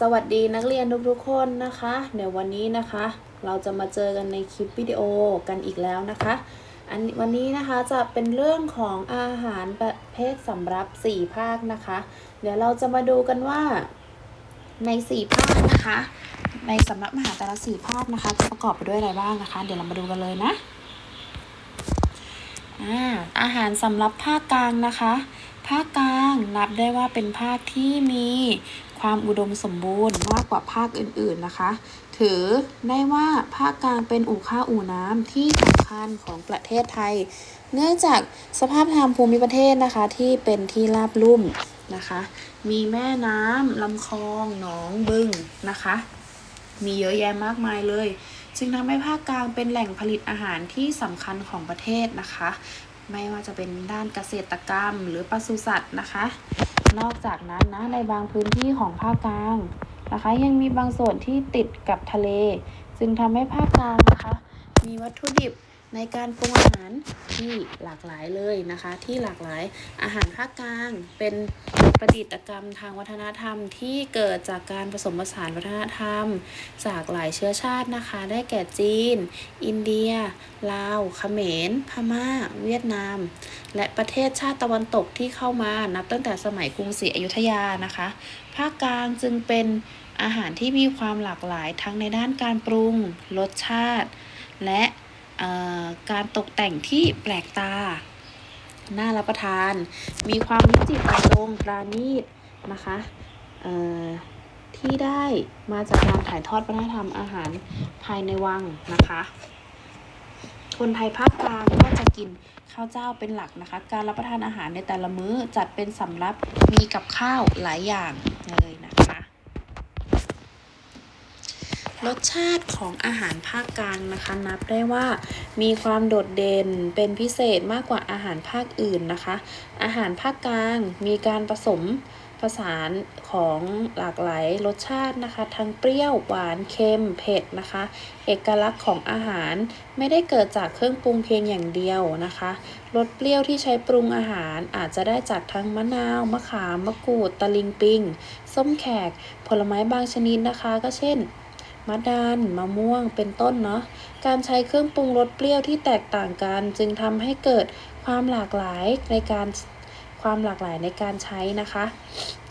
สวัสดีนักเรียนทุกๆคนนะคะ เดี๋ยววันนี้นะคะ เราจะมาเจอกันในคลิปวิดีโอกันอีกแล้วนะคะ อันวันนี้นะคะจะเป็นเรื่องของอาหารประเภทสำรับ 4 ภาคนะคะ เดี๋ยวเราจะมาดูกันว่าใน 4 ภาคนะคะ ในสำรับอาหารแต่ละ 4 ภาคนะคะจะประกอบไปด้วยอะไรบ้างนะคะ เดี๋ยวเรามาดูกันเลยนะอ่าอาหารสำรับภาคกลางนะคะ ภาคกลาง นับได้ว่าเป็นภาคที่มีความอุดมสมบูรณ์มากกว่าภาคอื่นๆนะคะ ถือได้ว่าภาคกลางเป็นอู่ข้าวอู่น้ำที่สำคัญของประเทศไทย เนื่องจากสภาพทางภูมิประเทศนะคะที่เป็นที่ราบลุ่มนะคะ มีแม่น้ำลำคลองหนองบึงนะคะ มีเยอะแยะมากมายเลย จึงทำให้ภาคกลางเป็นแหล่งผลิตอาหารที่สำคัญของประเทศนะคะ ไม่ว่าจะเป็นด้านเกษตรกรรมหรือปศุสัตว์นะคะ นอกจากนั้นนะในบางพื้นที่ของภาคกลางนะคะ ยังมีบางส่วนที่ติดกับทะเล จึงทำให้ภาคกลางนะคะ มีวัตถุดิบ ในการปรุงอาหารที่หลากหลายเลยนะคะ ที่หลากหลายอาหารภาคกลางเป็นประดิษฐกรรมทางวัฒนธรรมที่เกิดจากการผสมผสานวัฒนธรรม จากหลายเชื้อชาตินะคะ ได้แก่จีน อินเดีย ลาวเขมร พม่า เวียดนาม และประเทศชาติตะวันตกที่เข้ามานับตั้งแต่สมัยกรุงศรีอยุธยานะคะ ภาคกลางจึงเป็นอาหารที่มีความหลากหลายทั้งในด้านการปรุง รสชาติ และ การตกแต่งที่แปลกตา น่ารับประทาน มีความวิจิตรบรรจงปราณีตนะคะเอ่อที่ได้มาจากการถ่ายทอดวัฒนธรรมอาหารภายในวังนะคะ คนไทยภาคกลางก็จะกินข้าวเจ้าเป็นหลักนะคะ การรับประทานอาหารในแต่ละมื้อจัดเป็นสำรับมีกับข้าวหลายอย่างเลยนะคะ รสชาติของอาหารภาคกลางนะคะ นับได้ว่ามีความโดดเด่นเป็นพิเศษมากกว่าอาหารภาคอื่นนะคะ อาหารภาคกลางมีการผสมผสานของหลากหลายรสชาตินะคะ ทั้งเปรี้ยวหวานเค็มเผ็ดนะคะ เอกลักษณ์ของอาหารไม่ได้เกิดจากเครื่องปรุงเพียงอย่างเดียวนะคะรสเปรี้ยวที่ใช้ปรุงอาหารอาจจะได้จากทั้งมะนาวมะขามมะกรูดตะลิงปิงส้มแขก ผลไม้บางชนิดนะคะ ก็เช่น มะดัน มะม่วง เป็นต้นเนาะ การใช้เครื่องปรุงรสเปรี้ยวที่แตกต่างกัน จึงทำให้เกิดความหลากหลายในการความหลากหลายในการใช้นะคะ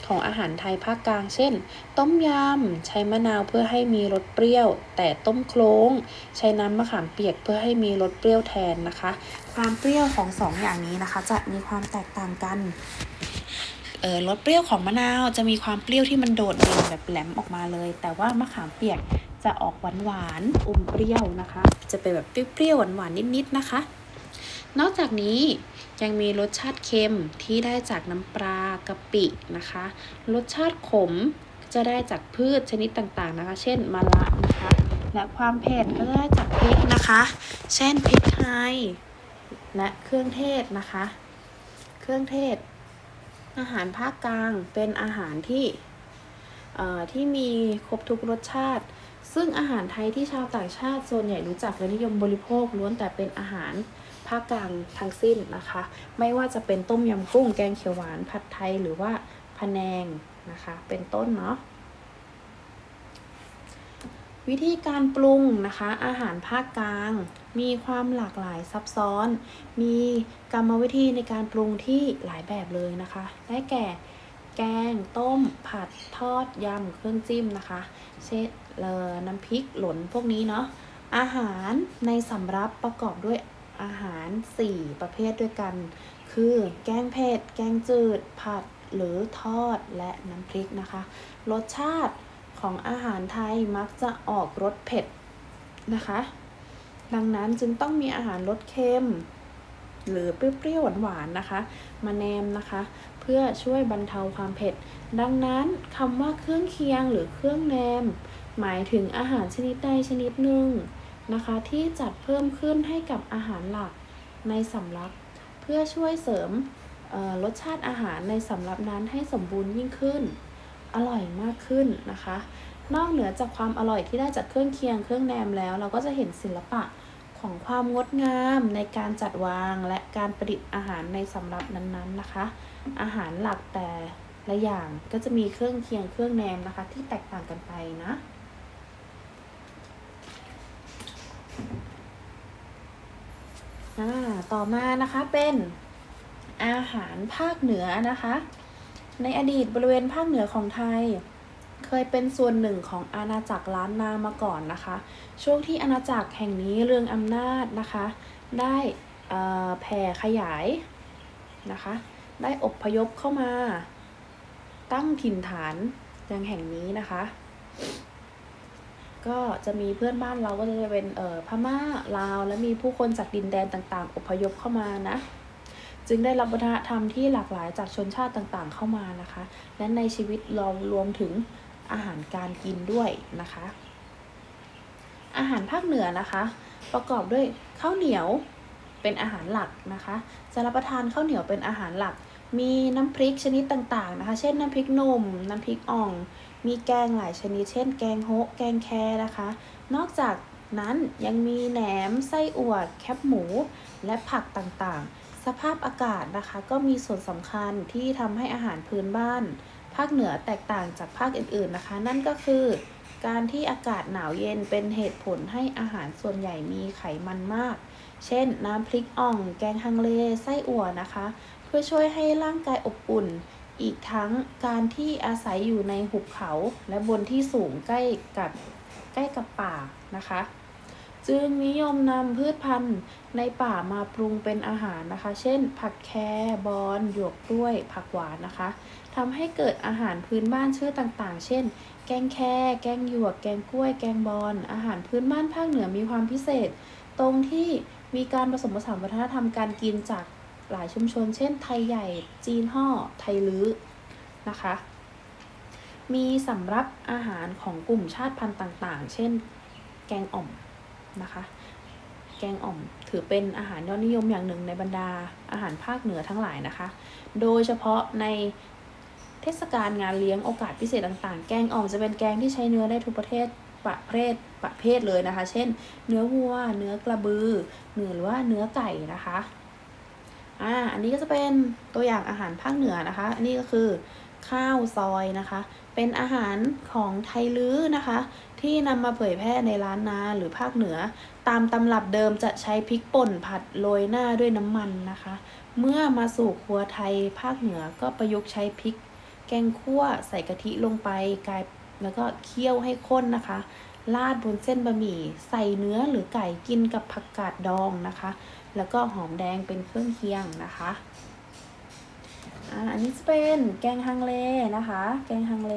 ของอาหารไทยภาคกลาง เช่น ต้มยำ ใช้มะนาวเพื่อให้มีรสเปรี้ยว แต่ต้มโคลงใช้น้ำมะขามเปียกเพื่อให้มีรสเปรี้ยวแทนนะคะ ความเปรี้ยวของสองอย่างนี้นะคะ จะมีความแตกต่างกัน รสเปรี้ยวของมะนาวจะมีความเปรี้ยวที่มันโดดเด่นแบบแหลมออกมาเลย แต่ว่ามะขามเปียกจะออกหวานหวานอมเปรี้ยวนะคะ จะเป็นแบบเปรี้ยวหวานๆนิดๆนะคะ นอกจากนี้ยังมีรสชาติเค็มที่ได้จากน้ำปลากะปินะคะ รสชาติขมจะได้จากพืชชนิดต่างๆนะคะ เช่นมะระนะคะ และความเผ็ดก็ได้จากพริกนะคะ เช่นพริกไทยและเครื่องเทศนะคะ เครื่องเทศ อาหารภาคกลางเป็นอาหารที่เอ่อที่มีครบทุกรสชาติ ซึ่งอาหารไทยที่ชาวต่างชาติส่วนใหญ่รู้จักและนิยมบริโภคล้วนแต่เป็นอาหารภาคกลางทั้งสิ้นนะคะ ไม่ว่าจะเป็นต้มยำกุ้งแกงเขียวหวานผัดไทยหรือว่าพะแนงนะคะ เป็นต้นเนาะ วิธีการปรุงนะคะ อาหารภาคกลาง มีความหลากหลายซับซ้อน มีกรรมวิธีในการปรุงที่หลายแบบเลยนะคะ ได้แก่ แกง ต้ม ผัด ทอด ยำ เครื่องจิ้มนะคะ เช่นเอ่อน้ำพริกหลนพวกนี้เนาะ อาหารในสำรับประกอบด้วยอาหาร 4 ประเภทด้วยกัน คือแกงเผ็ด แกงจืด ผัดหรือทอดและน้ำพริกนะคะ รสชาติ ของอาหารไทยมักจะออกรสเผ็ดนะคะ ดังนั้นจึงต้องมีอาหารรสเค็ม หรือเปรี้ยวๆหวานๆนะคะ มาแนมนะคะ เพื่อช่วยบรรเทาความเผ็ด ดังนั้นคำว่าเครื่องเคียงหรือเครื่องแนม หมายถึงอาหารชนิดใดชนิดหนึ่งนะคะ ที่จัดเพิ่มขึ้นให้กับอาหารหลักในสำรับ เพื่อช่วยเสริมรสชาติอาหารในสำรับนั้นให้สมบูรณ์ยิ่งขึ้น อร่อยมากขึ้นนะคะ นอกเหนือจากความอร่อยที่ได้จากเครื่องเคียงเครื่องแนมแล้ว เราก็จะเห็นศิลปะของความงดงามในการจัดวางและการประดิษฐ์อาหารในสำรับนั้นๆนะคะ อาหารหลักแต่ละอย่างก็จะมีเครื่องเคียงเครื่องแนมนะคะ ที่แตกต่างกันไปนะอ่าต่อมานะคะเป็นอาหารภาคเหนือนะคะ ในอดีตบริเวณภาคเหนือของไทย เคยเป็นส่วนหนึ่งของอาณาจักรล้านนามาก่อนนะคะ ช่วงที่อาณาจักรแห่งนี้เรืองอำนาจนะคะ ได้แผ่ขยายนะคะ ได้อบพยพเข้ามา ตั้งถิ่นฐานยังแห่งนี้นะคะ ก็จะมีเพื่อนบ้านเราก็จะเป็นเออพม่าลาว และมีผู้คนจากดินแดนต่างๆอพยพเข้ามานะ จึงได้รับวัฒนธรรมที่หลากหลายจากชนชาติต่างๆ เข้ามานะคะ และในชีวิตเรารวมถึงอาหารการกินด้วยนะคะ อาหารภาคเหนือนะคะ ประกอบด้วยข้าวเหนียวเป็นอาหารหลักนะคะจะรับประทานข้าวเหนียวเป็นอาหารหลัก มีน้ำพริกชนิดต่างๆนะคะ เช่นน้ำพริกหนุ่ม น้ำพริกอ่อง มีแกงหลายชนิด เช่น แกงโฮะแกงแคนะคะ นอกจากนั้นยังมีแหนมไส้อั่วแคบหมู และผักต่างๆ สภาพอากาศนะคะ ก็มีส่วนสำคัญที่ทำให้อาหารพื้นบ้าน ภาคเหนือแตกต่างจากภาคอื่นๆนะคะ นั่นก็คือ การที่อากาศหนาวเย็นเป็นเหตุผลให้อาหารส่วนใหญ่มีไขมันมาก เช่น น้ำพริกอ่อง แกงฮังเล ไส้อั่วนะคะ เพื่อช่วยให้ร่างกายอบอุ่น อีกทั้งการที่อาศัยอยู่ในหุบเขา และบนที่สูงใกล้กับใกล้กับป่านะคะ จึงนิยมนำพืชพันธุ์ในป่ามาปรุงเป็นอาหารนะคะ เช่น ผักแคบอนหยวกกล้วย ผักหวานนะคะทำให้เกิดอาหารพื้นบ้านชื่อต่างๆ เช่น แกงแคแกงหยวก แกงกล้วย แกงบอน อาหารพื้นบ้านภาคเหนือมีความพิเศษ ตรงที่มีการผสมผสานวัฒนธรรมการกินจากหลายชุมชน เช่น ไทยใหญ่ จีนห่อ ไทยลื้อนะคะ มีสำรับอาหารของกลุ่มชาติพันธุ์ต่างๆ เช่น แกงอ่อม นะคะ แกงอ่อมถือเป็นอาหารยอดนิยมอย่างหนึ่งในบรรดาอาหารภาคเหนือทั้งหลายนะคะ โดยเฉพาะในเทศกาลงานเลี้ยงโอกาสพิเศษต่างๆ แกงอ่อมจะเป็นแกงที่ใช้เนื้อได้ทุกประเทศประเภทประเภทเลยนะคะ เช่น เนื้อวัว เนื้อกระบือ เนื้อหรือว่าเนื้อไก่นะคะ อ่า อันนี้ก็จะเป็นตัวอย่างอาหารภาคเหนือนะคะ อันนี้ก็คือข้าวซอยนะคะ เป็นอาหารของไทยลื้อนะคะ ที่นำมาเผยแพร่ในร้านนาหรือภาคเหนือ ตามตำรับเดิมจะใช้พริกป่นผัดโรยหน้าด้วยน้ำมันนะคะ เมื่อมาสู่ครัวไทยภาคเหนือก็ประยุกต์ใช้พริก แกงคั่วใส่กะทิลงไปกลายแล้วก็เคี่ยวให้ข้นนะคะราดบนเส้นบะหมี่ใส่เนื้อหรือไก่กินกับผักกาดดองนะคะ แล้วก็หอมแดงเป็นเครื่องเคียงนะคะอันนี้จะเป็นแกงฮังเลนะคะ แกงฮังเล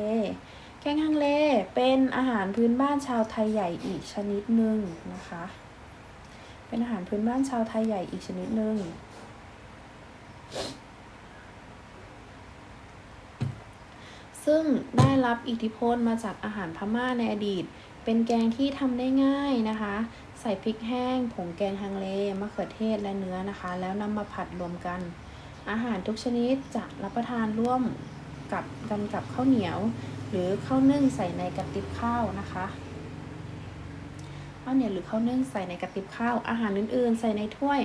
แกงฮังเลเป็นอาหารพื้นบ้านชาวไทยใหญ่อีกชนิดหนึ่งนะคะ เป็นอาหารพื้นบ้านชาวไทยใหญ่อีกชนิดหนึ่งซึ่งได้รับอิทธิพลมาจากอาหารพม่าในอดีต เป็นแกงที่ทำได้ง่ายนะคะ ใส่พริกแห้ง ผงแกงฮังเล มะเขือเทศ และเนื้อนะคะ แล้วนำมาผัดรวมกัน อาหารทุกชนิดจะรับประทานร่วมกับกันกับข้าวเหนียว หรือข้าวนึ่งใส่ในกระติบข้าวนะคะข้าวเหนียวหรือข้าวนึ่งใส่ในกระติบข้าว อาหารอื่นๆ ใส่ในถ้วย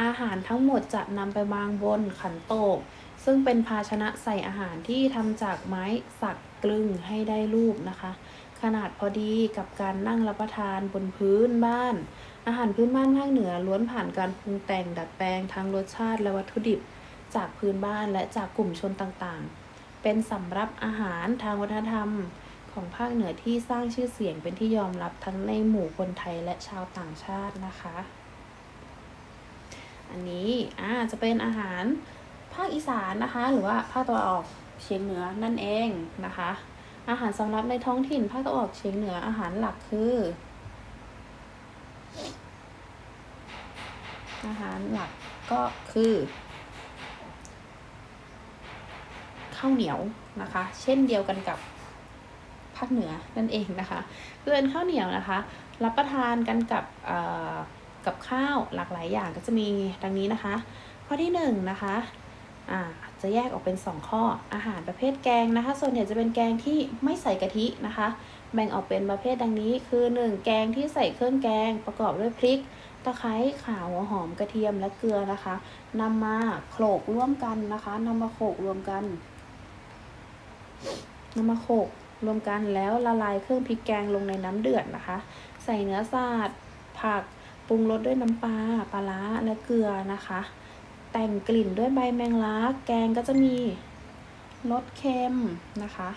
อาหารทั้งหมดจะนำไปวางบนขันโตก ซึ่งเป็นภาชนะใส่อาหารที่ทำจากไม้สักกลึงให้ได้รูปนะคะ ขนาดพอดีกับการนั่งรับประทานบนพื้นบ้าน อาหารพื้นบ้านภาคเหนือล้วนผ่านการปรุงแต่งดัดแปลงทั้งรสชาติและวัตถุดิบ จากพื้นบ้านและจากกลุ่มชนต่างๆ เป็นสำรับอาหารทางวัฒนธรรมของภาคเหนือที่สร้างชื่อเสียงเป็นที่ยอมรับทั้งในหมู่คนไทยและชาวต่างชาตินะคะ อันนี้อ่าจะเป็นอาหารภาคอีสานนะคะ หรือว่าภาคตะวันออกเฉียงเหนือนั่นเองนะคะ อาหารสำรับในท้องถิ่นภาคตะวันออกเฉียงเหนืออาหารหลักคืออาหารหลักก็คือ ข้าวเหนียวนะคะ เช่นเดียวกันกับภาคเหนือนั่นเองนะคะคือเป็นข้าวเหนียวนะคะ รับประทานกันกับกับข้าวหลากหลายอย่างก็จะมีดังนี้นะคะ ข้อที่หนึ่งนะคะจะแยกออกเป็น 2 ข้ออาหารประเภทแกงนะคะ ส่วนใหญ่จะเป็นแกงที่ไม่ใส่กะทินะคะ แบ่งออกเป็นประเภทดังนี้คือ 1 แกงที่ใส่เครื่องแกงประกอบด้วยพริกตะไคร้ข่าหัวหอมกระเทียมและเกลือนะคะนำมาโขลกร่วมกันนะคะนำมาโขลกรวมกัน นำมาโขกรวมกันแล้วละลายเครื่องพริกแกงลงในน้ำเดือดนะคะ ใส่เนื้อสัตว์ผักปรุงรสด้วยน้ำปลาปลาร้าและเกลือนะคะ แต่งกลิ่นด้วยใบแมงลักแกงก็จะมีรสเค็มนะคะ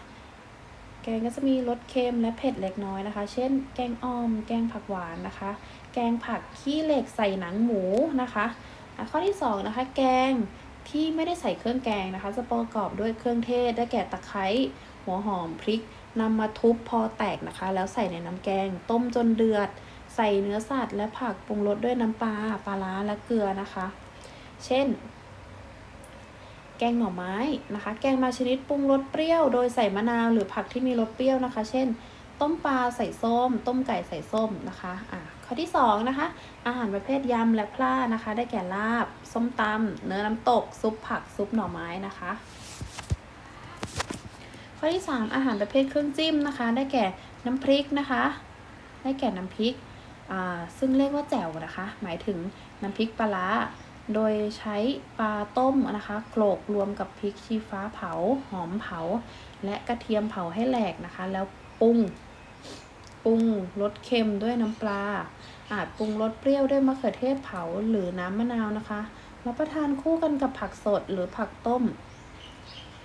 แกงก็จะมีรสเค็มและเผ็ดเล็กน้อยนะคะ เช่น แกงอ่อม แกงผักหวานนะคะ แกงผักขี้เหล็กใส่หนังหมูนะคะอะข้อที่สองนะคะ แกง ที่ไม่ได้ใส่เครื่องแกงนะคะ จะประกอบด้วยเครื่องเทศ ได้แก่ตะไคร้หัวหอมพริกนำมาทุบพอแตกนะคะ แล้วใส่ในน้ำแกง ต้มจนเดือด ใส่เนื้อสัตว์และผักปรุงรสด้วยน้ำปลาปลาร้าและเกลือนะคะ เช่น แกงหน่อไม้นะคะ แกงมาชนิดปรุงรสเปรี้ยว โดยใส่มะนาวหรือผักที่มีรสเปรี้ยวนะคะ เช่น ต้มปลาใส่ส้ม ต้มไก่ใส่ส้มนะคะอะข้อที่สองนะคะ อาหารประเภทยำและพล่านะคะ ได้แก่ลาบ ส้มตำเนื้อน้ำตก ซุปผัก ซุปหน่อไม้นะคะ ข้อที่ 3 อาหารประเภทเครื่องจิ้มนะคะ ได้แก่น้ำพริกนะคะ ได้แก่น้ำพริกอ่าซึ่งเรียกว่าแจ่วนะคะ หมายถึงน้ำพริกปลาร้าโดยใช้ปลาต้มนะคะโขลกรวมกับพริกชี้ฟ้าเผา หอมเผา และกระเทียมเผาให้แหลกนะคะ แล้วปรุง ปรุงรสเค็มด้วยน้ำปลา อาจปรุงรสเปรี้ยวด้วยมะเขือเทศเผาหรือน้ำมะนาวนะคะรับประทานคู่กันกับผักสดหรือผักต้ม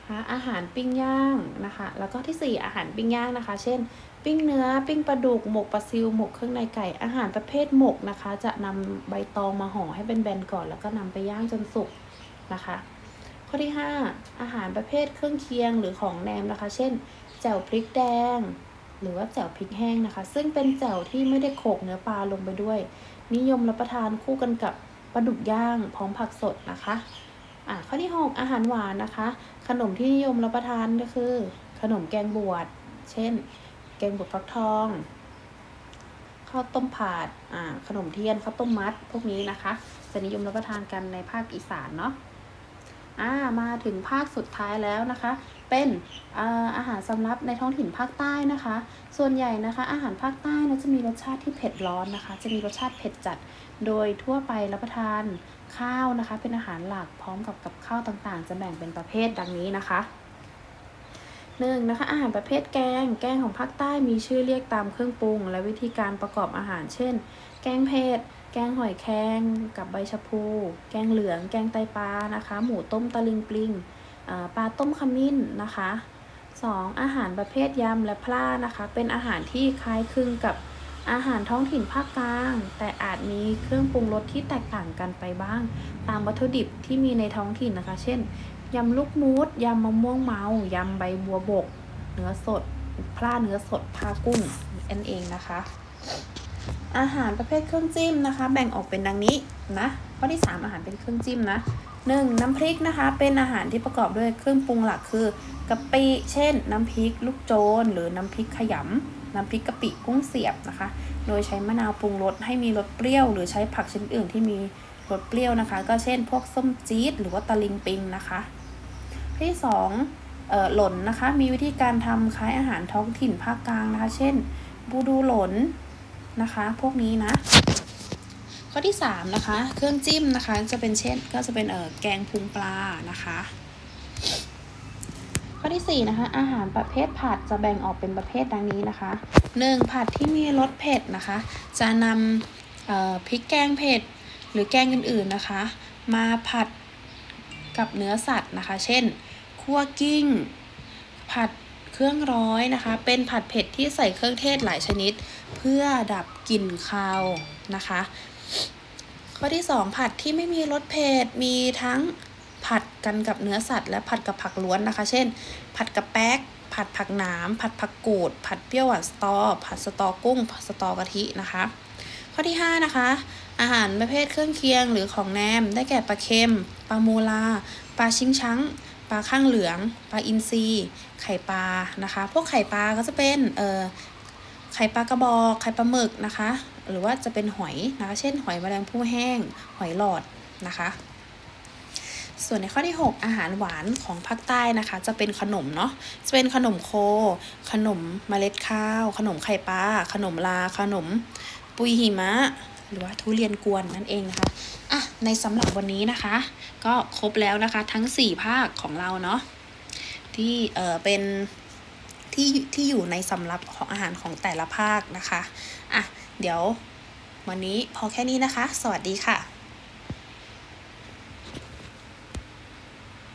นะอาหารปิ้งย่างนะคะ แล้วก็ที่ 4 อาหารปิ้งย่างนะคะ เช่น ปิ้งเนื้อ ปิ้งปลาดุก หมกปลาซิว หมกเครื่องในไก่ อาหารประเภทหมกนะคะ จะนำใบตองมาห่อให้เป็นแบนก่อน แล้วก็นำไปย่างจนสุกนะคะ ข้อที่ 5 อาหารประเภทเครื่องเคียงหรือของแหนมนะคะ เช่น แจ่วพริกแดง หรือว่าแจ่วพริกแห้งนะคะ ซึ่งเป็นแจ่วที่ไม่ได้โขกเนื้อปลาลงไปด้วย นิยมรับประทานคู่กันกับปลาดุกย่างพร้อมผักสดนะคะอะข้อที่6อาหารหวานนะคะ ขนมที่นิยมรับประทานก็คือ ขนมแกงบวชเช่น แกงบวชฟักทองข้าวต้มผาดอ่าขนมเทียนข้าวต้มมัดพวกนี้นะคะจะนิยมรับประทานกันในภาคอีสานเนาะอ่ามาถึงภาคสุดท้ายแล้วนะคะ เป็นอาหารสำรับในท้องถิ่นภาคใต้นะคะ ส่วนใหญ่นะคะ อาหารภาคใต้นะจะมีรสชาติที่เผ็ดร้อนนะคะ จะมีรสชาติเผ็ดจัด โดยทั่วไปรับประทานข้าวนะคะ เป็นอาหารหลักพร้อมกับกับข้าวต่างๆ จะแบ่งเป็นประเภทดังนี้นะคะหนึ่งนะคะอาหารประเภทแกง แกงของภาคใต้มีชื่อเรียกตามเครื่องปรุง และวิธีการประกอบอาหาร เช่น แกงเผ็ด แกงหอยแครงกับใบชะพู แกงเหลือง แกงไตปลานะคะ หมูต้มตะลิงปลิง ปลาต้มขมิ้นนะคะ 2. อาหารประเภทยำและพลานะคะ เป็นอาหารที่คล้ายคลึงกับอาหารท้องถิ่นภาคกลาง แต่อาจมีเครื่องปรุงรสที่แตกต่างกันไปบ้าง ตามวัตถุดิบที่มีในท้องถิ่นนะคะ เช่นยำลูกมูดยำมะม่วงเมายำใบบัวบก เนื้อสดพลาเนื้อสดพากุ้งนั่นเองนะคะ อาหารประเภทเครื่องจิ้มนะคะ แบ่งออกเป็นดังนี้นะข้อที่ 3 อาหารเป็นเครื่องจิ้มนะ 1. น้ำพริกนะคะ เป็นอาหารที่ประกอบด้วยเครื่องปรุงหลักคือกะปิเช่น น้ำพริกลูกโจน หรือน้ำพริกขยำน้ำพริกกะปิกุ้งเสียบนะคะ โดยใช้มะนาวปรุงรสให้มีรสเปรี้ยว หรือใช้ผักชนิดอื่นที่มีรสเปรี้ยวนะคะ ก็เช่น พวกส้มจี๊ดหรือว่าตะลิงปิงนะคะที่สองเอ่อหล่นนะคะ มีวิธีการทำคล้ายอาหารท้องถิ่นภาคกลางนะคะ เช่นบูดูหล่นนะคะ พวกนี้นะ ข้อที่3นะคะ เครื่องจิ้มนะคะจะเป็นเช่นก็จะเป็นเอ่อแกงพุงปลานะคะข้อที่4นะคะอาหารประเภทผัดจะแบ่งออกเป็นประเภทดังนี้นะคะ 1. ผัดที่มีรสเผ็ดนะคะ จะนำเอ่อพริกแกงเผ็ดหรือแกงอื่นๆนะคะ มาผัดกับเนื้อสัตว์นะคะ เช่นคั่วกิ้ง ผัดเครื่องร้อยนะคะ เป็นผัดเผ็ดที่ใส่เครื่องเทศหลายชนิด เพื่อดับกลิ่นคาวนะคะ ข้อที่ 2 ผัดที่ไม่มีรสเผ็ดมีทั้งผัดกันกับเนื้อสัตว์และผัดกับผักล้วนนะคะ เช่น ผัดกับแป๊ก ผัดผักหนามผัดผักกูด ผัดเปรี้ยวหวานสตอ ผัดสตอกุ้ง ผัดสตอกะทินะคะ ข้อที่ 5 นะคะ อาหารประเภทเครื่องเคียงหรือของแนม ได้แก่ปลาเค็มปลาโมลาปลาชิงช้างปลาข้างเหลืองปลาอินทรีไข่ปลานะคะ พวกไข่ปลาก็จะเป็นเอ่อไข่ปลากระบอกไข่ปลาหมึกนะคะ หรือว่าจะเป็นหอยนะคะ เช่น หอยแมลงภู่แห้ง หอยหลอดนะคะ ส่วนในข้อที่ 6 อาหารหวานของภาคใต้นะคะ จะเป็นขนมเนาะ จะเป็นขนมโค ขนมเมล็ดข้าว ขนมไข่ปลา ขนมลา ขนมปุยหิมะ หรือว่าทุเรียนกวนนั่นเองนะคะ อะ ในสำหรับวันนี้นะคะ ก็ครบแล้วนะคะทั้ง 4 ภาคของเราเนาะ ที่ เออเป็นที่ที่อยู่ในสำรับของอาหารของแต่ละภาคนะคะ อะ เดี๋ยว วันนี้พอแค่นี้นะคะ สวัสดีค่ะ